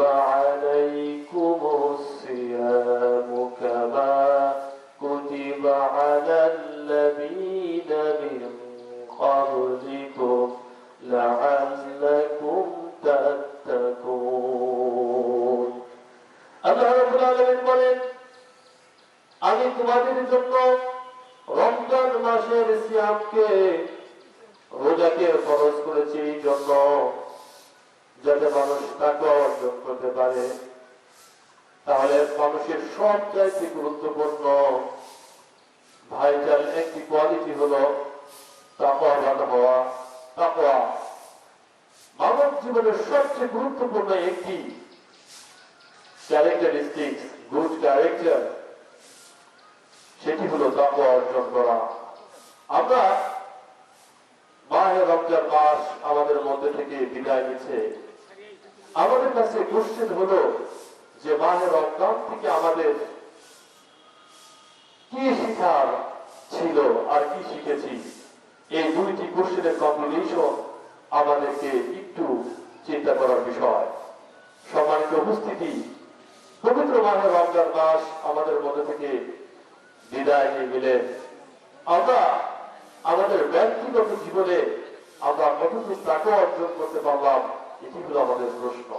عليكم الصيام كما كتب على الذين من قبلكم لعلكم تتقون. আল্লাহ রাব্বুল আলামিন বলেন আমি তোমাদের জন্য রমজান মাসের সিয়ামকে রোজাকে ফরজ যাতে মানুষ তাকে অর্জন করতে পারে, তাহলে মানুষের সব চাইতে গুরুত্বপূর্ণ ভাইটাল একটি কোয়ালিটি হলো তাকওয়াবান হওয়া, তাকওয়া। মানব জীবনের সবচেয়ে গুরুত্বপূর্ণ একটি ক্যারেক্টারিস্টিক্স গুড ক্যারেক্টার সেটি হলো তাকওয়া অর্জন করা। আমরা মাহে রমজান মাস আমাদের মধ্যে থেকে বিদায় নিচ্ছে। আমাদের কাছে কোশ্চেন হলো যে মাহে রমজান থেকে আমাদের কি শিখার ছিল আর কি শিখেছি? এই দুইটি কোশ্চেনের কম্বিনেশন আমাদেরকে একটু চিন্তা করার বিষয়। সম্মানিত উপস্থিতি, পবিত্র মাহে রমজান মাস আমাদের মধ্যে থেকে বিদায় নিয়ে গেলেন আমরা আমাদের ব্যক্তিগত জীবনে আমরা কতটুকু টাকা অর্জন করতে পারলাম এটি হলো আমাদের প্রশ্ন